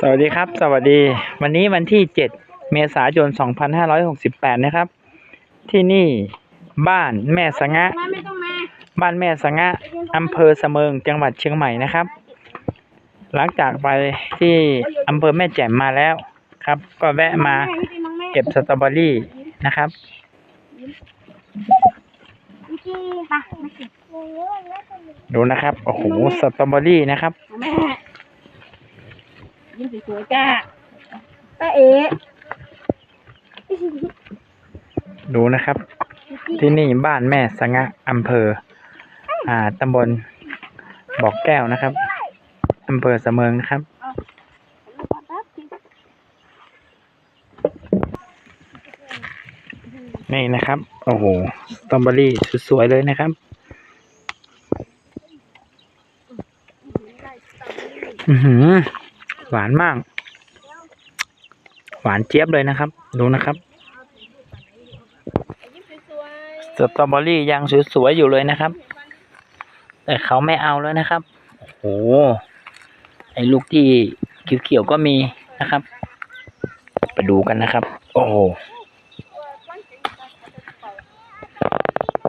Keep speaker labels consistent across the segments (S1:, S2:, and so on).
S1: สวัสดีครับ สวัสดี วันนี้วันที่7เมษายน2568นห้าร้อยหกสิบแปดนะครั
S2: บ ที่นี่บ้านแม่สงะ
S1: บ้านแม่สงะอำเภอเสมิงจังหวัดเชียงใหม่นะครับ หลังจากไปที่อำเภอแม่แจ่มมาแล้วครับ ก็แวะมาเก็บสตรอเบอรี่นะครับดูนะครับ โอ้โห สตรอเบอรี่นะครับ
S2: ยิ้มสวยๆจ้าป้าเอ๋
S1: ดูนะครับ ที่นี่บ้านแม่สงะอำเภอ อ่าตำบลบอกแก้วนะครับอำเภอเสมิงนะครับ นี่นะครับ โอ้โหสตรอเบอรี่สวยๆเลยนะครับอือหือ หวานมาก หวานเจี๊ยบเลยนะครับ ดูนะครับสตรอเบอรี่ยังสวยๆอยู่เลยนะครับ แต่เขาไม่เอาแล้วนะครับโอ้โหไอ้ลูกที่เขียวๆก็มีนะครับ ไปดูกันนะครับ โอ้โห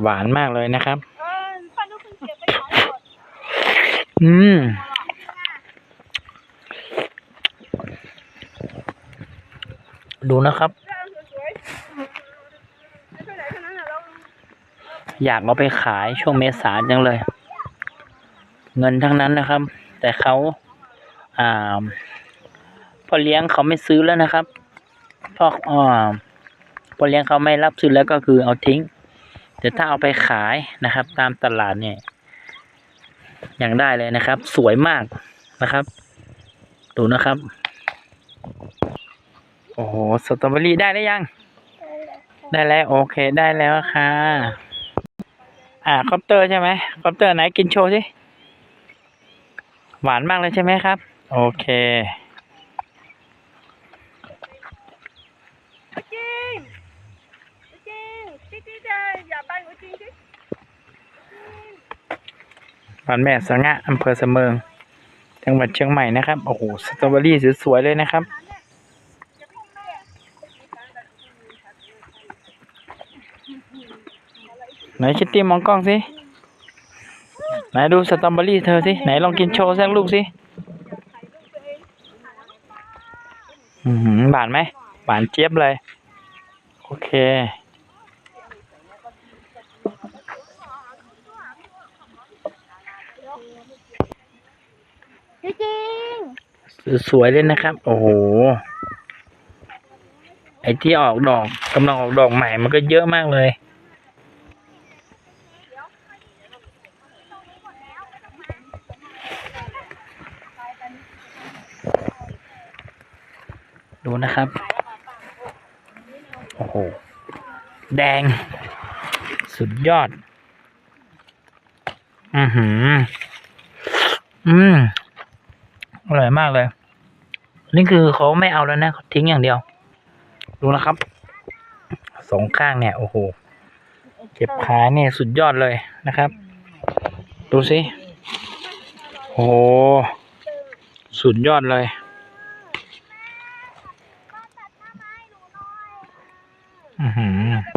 S1: หวานมากเลยนะครับ อืม ดูนะครับ อยากเอาไปขายช่วงเมษาจังเลย เงินทั้งนั้นนะครับ แต่เขาอ่าพ่อเลี้ยงเขาไม่ซื้อแล้วนะครับพ่ออ่าพ่อเลี้ยงเขาไม่รับซื้อแล้วก็คือเอาทิ้งแต่ถ้าเอาไปขายนะครับ ตามตลาดเนี่ยอย่างได้เลยนะครับ สวยมากนะครับ ดูนะครับ โอ้โหสตรอเบอรี่ได้ได้ยัง ได้แล้วโอเคได้แล้วค่ะ อ่าคอปเตอร์ใช่ไหมคอปเตอร์ไหนกินโชว์สิหวานมากเลยใช่ไหมครับ โอเค
S2: จริงจริงจิ๊จิ๊จะอย่าบ้านหนูจริงจิ
S1: บ้านแม่สังะอำเภอเสมิงจังหวัดเชียงใหม่นะครับ โอ้โห สตรอเบอรี่สวยๆเลยนะครับ ไหนชิตตี้มองกล้องสิ ไหนดูสตรอเบอรี่เธอสิ ไหนลองกินโชว์สักลูกสิอือหือหวานไหมหวานเจี๊ยบเลย โอเค
S2: จริง
S1: สวยๆเลยนะครับ โอ้โห ไอ้ที่ออกดอกกำลังออกดอกใหม่มันก็เยอะมากเลย ดูนะครับ โอ้โห แดง สุดยอด อือหือ อืมอร่อยมากเลย นี่คือเขาไม่เอาแล้วนะเขาทิ้งอย่างเดียว ดูนะครับ สองข้างเนี่ย โอ้โห เก็บขาเนี่ยสุดยอดเลยนะครับ ดูสิ โอ้โห สุดยอดเลย อือหือ